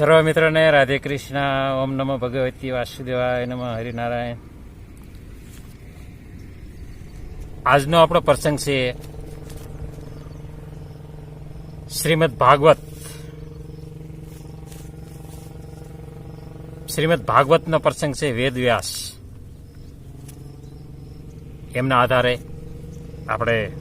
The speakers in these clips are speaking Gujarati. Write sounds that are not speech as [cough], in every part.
સર્વ મિત્રોને રાધે કૃષ્ણ ઓમ નમો ભગવતી વાસુદેવાય નમઃ હરિનારાયણ આજનો આપણો પ્રસંગ છે શ્રીમદ ભાગવત શ્રીમદ ભાગવતનો પ્રસંગ છે વેદવ્યાસ એમના આધારે આપણે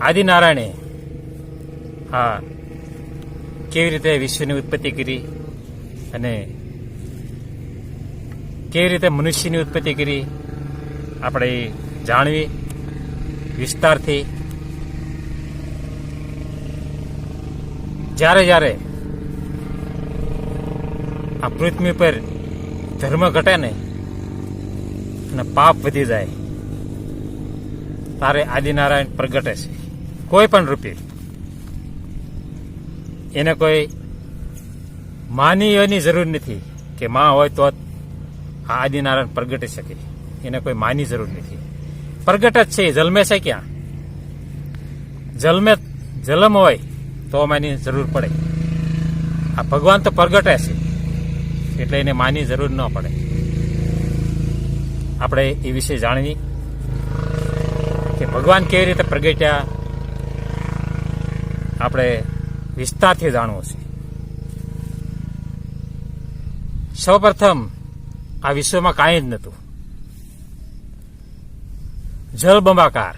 આદિનારાયણે, હા કેવી રીતે વિશ્વની ઉત્પત્તિ કરી અને કેવી રીતે મનુષ્યની ઉત્પત્તિ કરી, આપણે જાણવી વિસ્તારથી. જ્યારે જ્યારે આ પૃથ્વી પર ધર્મ ઘટે ને અને પાપ વધી જાય તારે આદિનારાયણ પ્રગટે છે. કોઈ પણ રૂપે. એને કોઈ માનીઓની જરૂર નથી કે માં હોય તો આ આદિનારાયણ પ્રગટી શકે. એને કોઈ માની જરૂર નથી. પ્રગટ જ છે. જલમે છે ક્યાં? જન્મે જલમ હોય તો માની જરૂર પડે. આ ભગવાન તો પ્રગટે છે. એટલે એને માની જરૂર ન પડે. આપણે એ વિશે જાણવી કે ભગવાન કેવી રીતે પ્રગટ્યા? આપણે વિસ્તારથી જાણવું છે. સૌપ્રથમ આ વિશ્વમાં કાંઈ જ નહોતું. જળબંબાકાર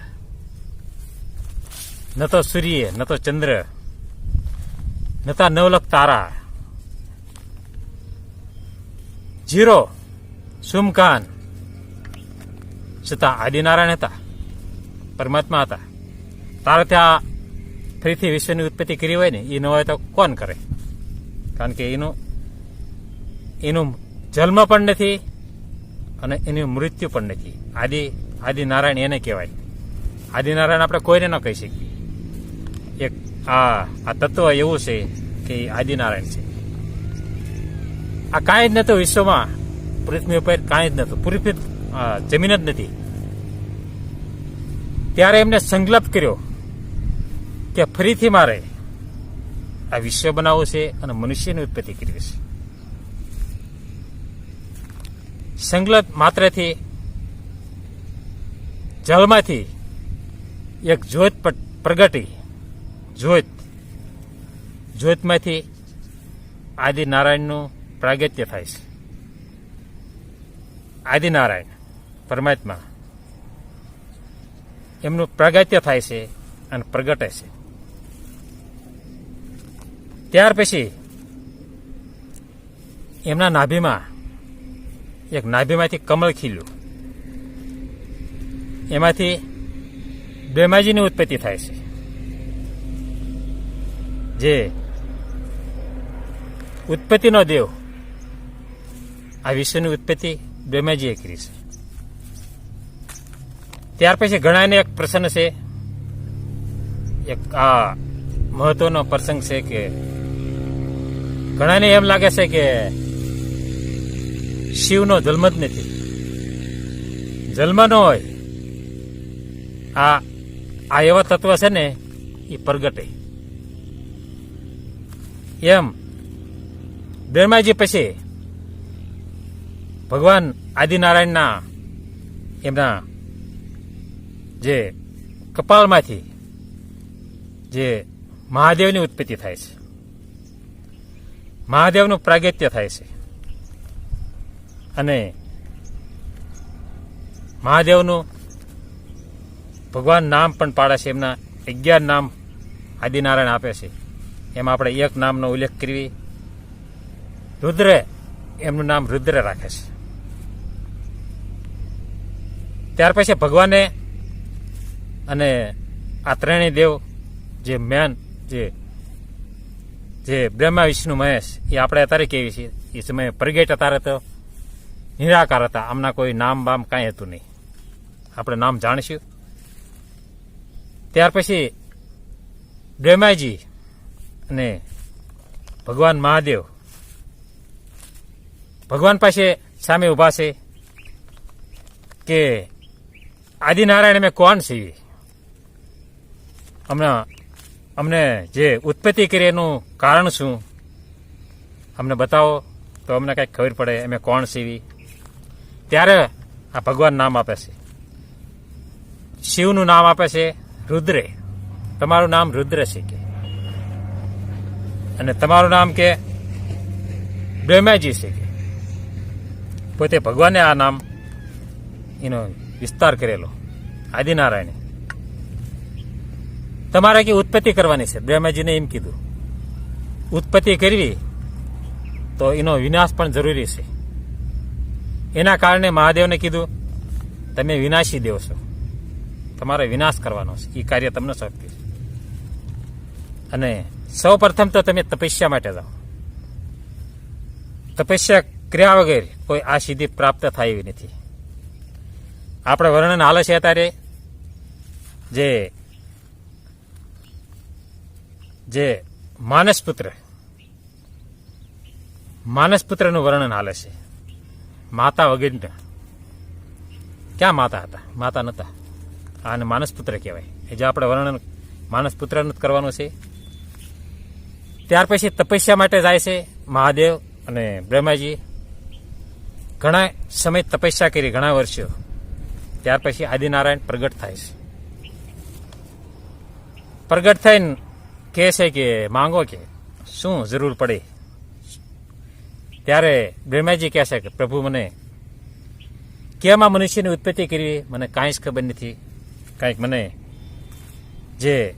ન તો સૂર્ય, ન તો ચંદ્ર નતા નવલખ તારા. જીરો, સુમકાન. છતાં આદિનારાયણ હતા, પરમાત્મા હતા. તારે ત્યાં ફરીથી વિશ્વની ઉત્પત્તિ કરી હોય ને એ ન હોય તો કોણ કરે? કારણ કે એનું એનું જન્મ પણ નથી અને એનું મૃત્યુ પણ નથી. આદિ, આદિનારાયણ એને કહેવાય. આદિનારાયણ આપણે કોઈને ન કહી શકીએ. એક આ આ તત્વ એવું છે કે આદિનારાયણ છે. આ કાંઈ જ નહોતું વિશ્વમાં. પૃથ્વી ઉપર કાંઈ જ નહોતું. પૃથ્વી જમીન જ નથી. ત્યારે એમને સંકલ્પ કર્યો. કે ફરીથી મારે આ વિશ્વ બનાવવું છે અને મનુષ્યની ઉત્પત્તિ કરવી છે. સંગલત માત્રથી જળમાંથી એક જ્યોત પ્રગટી, જ્યોત, જ્યોતમાંથી આદિનારાયણનું પ્રાગત્ય થાય છે. આદિનારાયણ, પરમાત્મા, એમનું પ્રાગત્ય થાય છે અને પ્રગટે છે. ત્યાર પછી એમના નાભીમાં, એક નાભીમાંથી કમળ ખીલ્યું. એમાંથી બેમાજીની ઉત્પત્તિ થાય છે. જે ઉત્પત્તિનો દેવ, આ વિશ્વની ઉત્પત્તિ બેમાજીએ કરી છે. ત્યાર પછી ઘણાને એક પ્રસંગ છે, એક આ મહત્વનો પ્રસંગ છે કે ઘણાને એમ લાગે છે કે શિવનો જન્મ જ નથી. જન્મ ન હોય, આ આ એવા તત્વ છે ને, એ પ્રગટે. એમ બ્રહ્માજી પછી ભગવાન આદિનારાયણના એમના જે કપાળમાંથી જે મહાદેવની ઉત્પત્તિ થાય છે. મહાદેવનું પ્રાગત્ય થાય છે. અને મહાદેવનું ભગવાન નામ પણ પાડે છે, એમના અગિયાર નામ આદિનારાયણ આપે છે. એમાં આપણે એક નામનો ઉલ્લેખ કરવી. રુદ્ર એમનું નામ રુદ્ર રાખે છે. ત્યાર પછી ભગવાને અને આ ત્રણેય દેવ જે મેન જે જે બ્રહ્મા, વિષ્ણુ, મહેશ, એ આપણે અત્યારે કેવી છીએ એ સમયે પ્રગટ અત્યારે તો નિરાકાર હતા. આમના કોઈ નામ બામ કાંઈ હતું નહીં. આપણે નામ જાણીશું. ત્યાર પછી બ્રહ્માજી અને ભગવાન મહાદેવ ભગવાન પાસે સામે ઊભા છે કે આદિનારાયણ અમે કોણ સીવી હમણાં અમને જે ઉત્પત્તિ કરી એનું કારણ શું? અમને બતાવો, તો અમને કંઈક ખબર પડે, અમે કોણ સીવી ત્યારે આ ભગવાન નામ આપે છે. શિવનું નામ આપે છે રુદ્રે. તમારું નામ રુદ્ર છે કે. અને તમારું નામ કે બ્રહ્માજી છે કે. પોતે ભગવાને આ નામ એનો વિસ્તાર કરેલો. આદિનારાયણે. તમારે કે ઉત્પત્તિ કરવાની છે? બ્રહ્માજીને એમ કીધું. ઉત્પત્તિ કરવી તો એનો વિનાશ પણ જરૂરી છે. એના કારણે મહાદેવને કીધું, તમે વિનાશી દેવ છો. તમારે વિનાશ કરવાનો છે. એ કાર્ય તમને સોંપ્યું છે. અને સૌ પ્રથમ તો તમે તપસ્યા માટે જાઓ. તપસ્યા ક્રિયા વગર કોઈ આ સિદ્ધિ પ્રાપ્ત થાય એવી નથી. આપણે વર્ણન હાલે છે અત્યારે, જે જે માનસપુત્ર, માનસપુત્રનું વર્ણન હાલે છે. માતા વગેરે. ક્યાં માતા હતા? માતા નતા. આને માનસપુત્ર કહેવાય. એ જે આપણે વર્ણન માનસપુત્રનું જ કરવાનું છે. ત્યાર પછી તપસ્યા માટે જાય છે મહાદેવ અને બ્રહ્માજી. ઘણા સમય તપસ્યા કરી, ઘણા વર્ષો. ત્યાર પછી આદિનારાયણ પ્રગટ થાય છે. પ્રગટ થઈને કહે છે કે માંગો કે શું જરૂર પડે? ત્યારે બ્રહ્માજી કહે છે કે, પ્રભુ, મને કેમ આ મનુષ્યની ઉત્પત્તિ કરવી? મને કાંઈ જ ખબર નથી. કાંઈક મને જે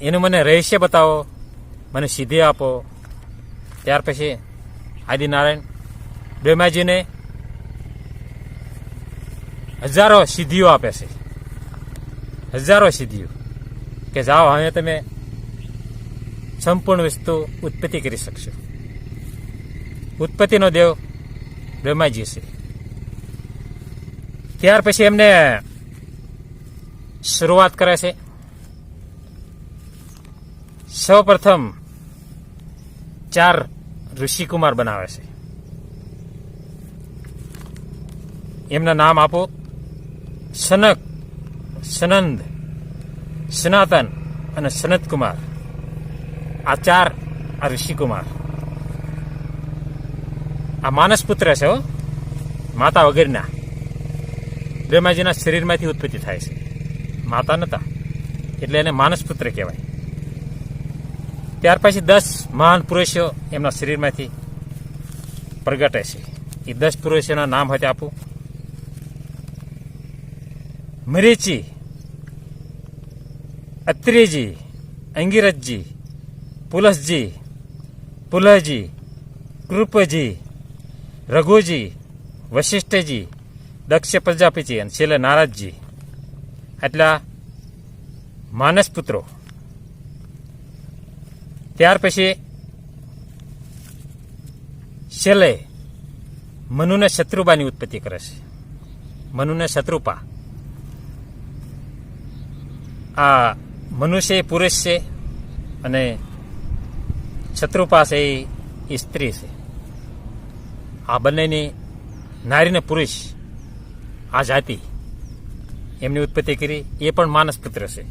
એનું મને રહસ્ય બતાવો, મને સિદ્ધિ આપો. ત્યાર પછી આદિનારાયણ બ્રહ્માજીને હજારો સિદ્ધિઓ આપે છે. હજારો સિદ્ધિઓ કે, જાઓ હવે તમે સંપૂર્ણ વસ્તુ ઉત્પત્તિ કરી શકશો. ઉત્પત્તિનો દેવ બ્રહ્માજી છે ત્યાર પછી એમને શરૂઆત કરે છે. સૌ પ્રથમ ચાર ઋષિકુમાર બનાવે છે. એમના નામ આપો. સનક, સનંદ, સનાતન અને સનતકુમાર. આ ચાર આ ઋષિકુમાર. આ માનસ પુત્ર છે હો, માતા વગેરેના. બ્રહ્માજીના શરીરમાંથી ઉત્પત્તિ થાય છે. માતા નતા, એટલે એને માનસ પુત્ર કહેવાય. ત્યાર પછી દસ મહાન પુરુષો એમના શરીરમાંથી પ્રગટે છે. એ દસ પુરુષોના નામ હતી આપું. મરીચી, અત્રેજી, અંગીરથજી પુલસજી પુલહજી કૃપજી રઘુજી વશિષ્ઠજી દક્ષ પ્રજાપતિ અને છેલ્લે નારદજી આટલા માનસ પુત્રો ત્યાર પછી છેલ્લે મનુને શત્રુપાની ઉત્પત્તિ કરે છે મનુને શત્રુપા આ મનુષ્ય પુરુષ છે અને શત્રુપા પાસે એ સ્ત્રી છે. આ બંનેની નારી ને પુરુષ આ જાતિ એમની ઉત્પત્તિ કરી એ પણ માનસ પુત્ર છે.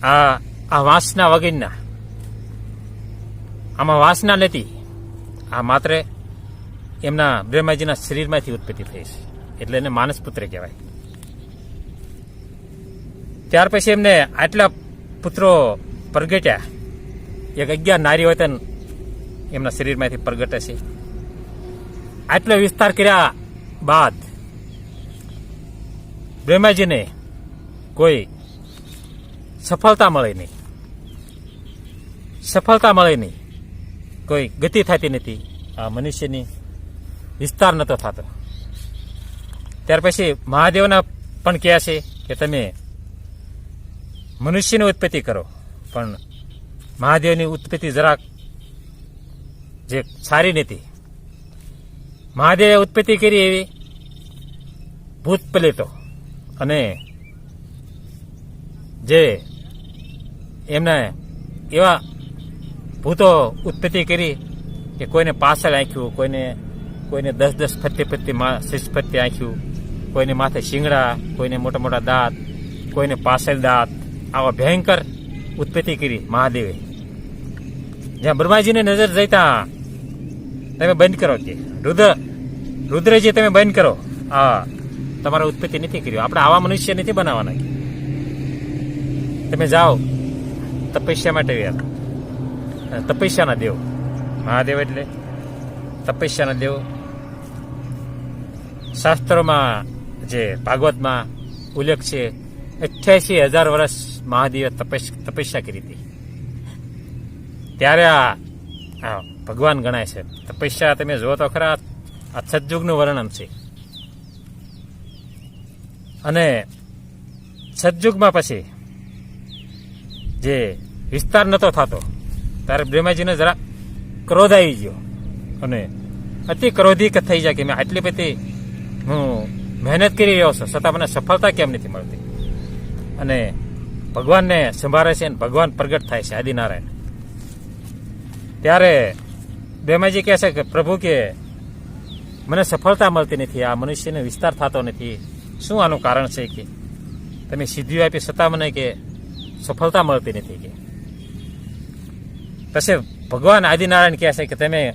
આ આ વાંસના વગરના. આમાં વાસના નથી. આ માત્ર એમના બ્રહ્માજીના શરીરમાંથી ઉત્પત્તિ થઈ છે. એટલે એને માનસ પુત્ર કહેવાય. ત્યાર પછી એમને આટલા પુત્રો પ્રગટ્યા. એક અગિયાર નારી વતન એમના શરીરમાંથી પ્રગટે છે. આટલો વિસ્તાર કર્યા બાદ બ્રહ્માજીને કોઈ સફળતા મળે નહીં. સફળતા મળે નહીં. કોઈ ગતિ થતી નથી. આ મનુષ્યની વિસ્તાર નતો થતો. ત્યાર પછી મહાદેવના પણ કહે છે કે તમે મનુષ્યની ઉત્પત્તિ કરો, પણ મહાદેવની ઉત્પત્તિ જરાક જે સારી નથી. મહાદેવે ઉત્પત્તિ કરી એવી ભૂત પ્લેટો અને જે એમને એવા ભૂતો ઉત્પત્તિ કરી કે કોઈને પાછળ આંખ્યું, કોઈને કોઈને દસ દસ ફત્તે ફત્તે શીશ ફત્તે આંખ્યું, કોઈને માથે શિંગડા, કોઈને મોટા મોટા દાંત, કોઈને પાછળ દાંત. આવા ભયંકર ઉત્પત્તિ કરી મહાદેવે. જ્યાં બ્રહ્માજીની નજર જઈતા તમે બંધ કરો તે. રુદ્ર, રુદ્રજી, તમે બંધ કરો. આ તમારે ઉત્પત્તિ નથી કર્યું આપણે આવા મનુષ્ય નથી બનાવવાના તમે જાઓ. તપસ્યા માટે ગયા તપસ્યાના દેવ. મહાદેવ એટલે તપસ્યાના દેવ. શાસ્ત્રોમાં જે ભાગવતમાં ઉલ્લેખ છે, અઠ્યાસી હજાર વર્ષ મહાદેવે તપસ- તપસ્યા કરી હતી. ત્યારે આ ભગવાન ગણાય છે. તપસ્યા તમે જુઓ તો ખરા, આ સતયુગનું વર્ણન છે. અને સતયુગમાં પછી જે વિસ્તાર નહોતો થતો, ત્યારે બ્રહ્માજીને જરા ક્રોધ આવી ગયો. અને અતિ ક્રોધિક થઈ જાય કે મેં આટલી બધી હું મહેનત કરી રહ્યો છું, છતાં મને સફળતા કેમ નથી મળતી? અને ભગવાનને સંભાળે છે અને ભગવાન પ્રગટ થાય છે, આદિનારાયણ. ત્યારે બેમાજી કહે છે કે, પ્રભુ, કે મને સફળતા મળતી નથી, આ મનુષ્યને વિસ્તાર થતો નથી. શું આનું કારણ છે કે તમે સિદ્ધિઓ આપી છતાં મને કે સફળતા મળતી નથી કે? પછી ભગવાન આદિનારાયણ કહે છે કે, તમે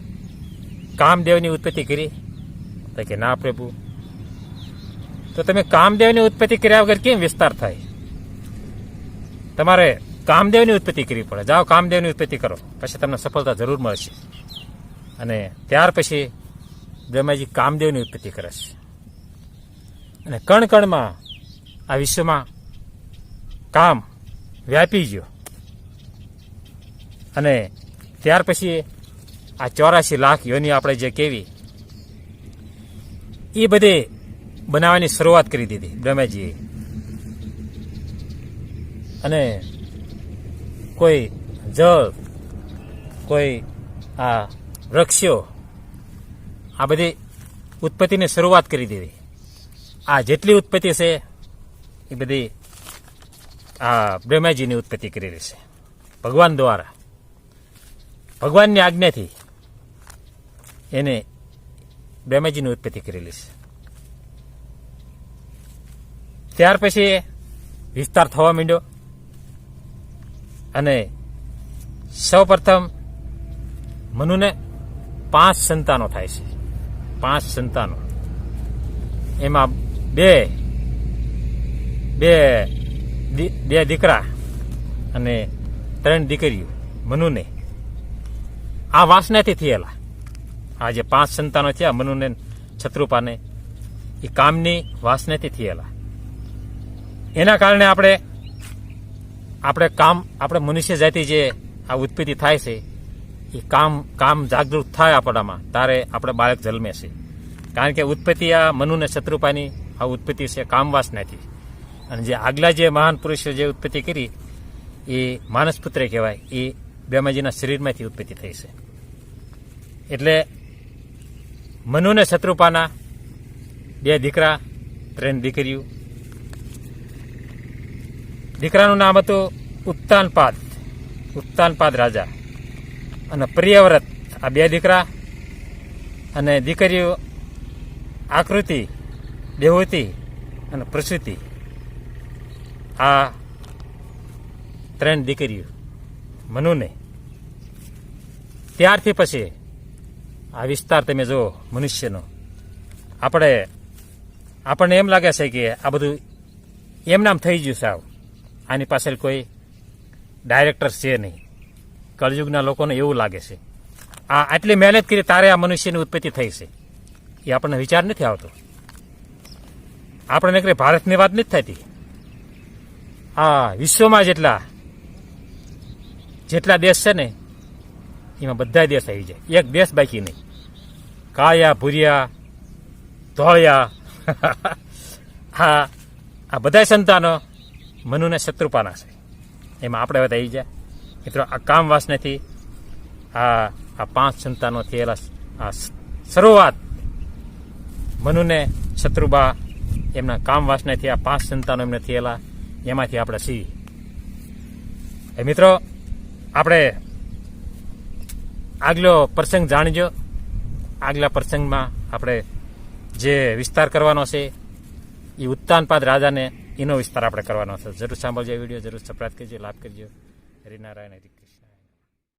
કામદેવની ઉત્પત્તિ કરી. તો કે, ના, પ્રભુ. તો તમે કામદેવની ઉત્પત્તિ કર્યા વગર કેમ વિસ્તાર થાય? તમારે કામદેવની ઉત્પત્તિ કરવી પડે. જાઓ કામદેવની ઉત્પત્તિ કરો. પછી તમને સફળતા જરૂર મળશે. અને ત્યાર પછી બ્રહ્માજી કામદેવની ઉત્પત્તિ કરે છે. અને કણ કણમાં આ વિશ્વમાં કામ વ્યાપી ગયો. અને ત્યાર પછી આ ચોરાશી લાખ યોની આપણે જે કેવી, એ બધે બનાવવાની શરૂઆત કરી દીધી બ્રહ્માજીએ. અને કોઈ જળ, કોઈ, આ, વૃક્ષો, આ બધી ઉત્પત્તિની શરૂઆત કરી દીધી. આ જેટલી ઉત્પત્તિ છે, એ બધી આ બ્રહ્માજીની ઉત્પત્તિ કરેલી છે. ભગવાન દ્વારા. ભગવાનની આજ્ઞાથી એને બ્રહ્માજીની ઉત્પત્તિ કરેલી છે. ત્યાર પછી વિસ્તાર થવા માંડ્યો. અને સૌપ્રથમ મનુને પાંચ સંતાનો થાય છે. પાંચ સંતાનો. એમાં બે બે બે દીકરા અને ત્રણ દીકરીઓ મનુને. આ વાસનાથી થયેલા. આ જે પાંચ સંતાનો થયા, મનુને છત્રુપાને, એ કામની વાસનાથી થયેલા. એના કારણે આપણે આપણે કામ, આપણે મનુષ્ય જાતિ જે આ ઉત્પત્તિ થાય છે, એ કામ કામ જાગૃત થાય આપણામાં, તારે આપણે બાળક જન્મે છે. કારણ કે ઉત્પત્તિ આ મનુને શત્રુપાની, આ ઉત્પત્તિ છે કામવાસ નથી અને જે આગલા જે મહાન પુરુષે જે ઉત્પત્તિ કરી, એ માનસપુત્ર કહેવાય, એ બ્રહ્માજીના શરીરમાંથી ઉત્પત્તિ થઈ છે. એટલે મનુને શત્રુપાના બે દીકરા, ત્રણ દીકરીઓ દીકરાનું નામ હતું ઉત્તાનપાદ ઉત્તાનપાદ રાજા. અને પ્રિયવ્રત, આ બે દીકરા અને દીકરીઓ આકૃતિ દેવતી અને પ્રસૂતિ. આ ત્રણ દીકરીઓ, મનુને. ત્યારથી પછી આ વિસ્તાર તમે જુઓ, મનુષ્યનો. આપણે, આપણને એમ લાગે છે કે આ બધું એમ નામ થઈ ગયું સાવ આની પાછળ કોઈ ડાયરેક્ટર છે નહીં. કળયુગના લોકોને એવું લાગે છે. આ આટલી મહેનત કરી તારે આ મનુષ્યની ઉત્પત્તિ થઈ છે. એ આપણને વિચાર નથી આવતો. આપણને કઈ ભારતની વાત નથી થતી. આ વિશ્વમાં જેટલા જેટલા દેશ છે ને, એમાં બધા દેશ આવી જાય. એક દેશ બાકી નહીં. કાયા ભૂરિયા, ધોળિયા હા [laughs] આ બધા સંતાનો મનુને શત્રુપાના છે. એમાં આપણે હવે આવી જાય મિત્રો, આ કામવાસનેથી આ આ પાંચ સંતાનો થયેલા આ શરૂઆત મનુને શત્રુબા એમના કામવાસનેથી આ પાંચ સંતાનો એમને થયેલા. એમાંથી આપણે સી. એ મિત્રો, આપણે આગલો પ્રસંગ જાણજો. આગલા પ્રસંગમાં આપણે જે વિસ્તાર કરવાનો છે એ ઉત્તાનપાદ રાજાને એનો વિસ્તાર આપણે કરવાનો છે. જરૂર સાંભળજો વીડિયો, જરૂર સપ્રાત કરજો લાભ કરજો. હરિનારાયણ હરિ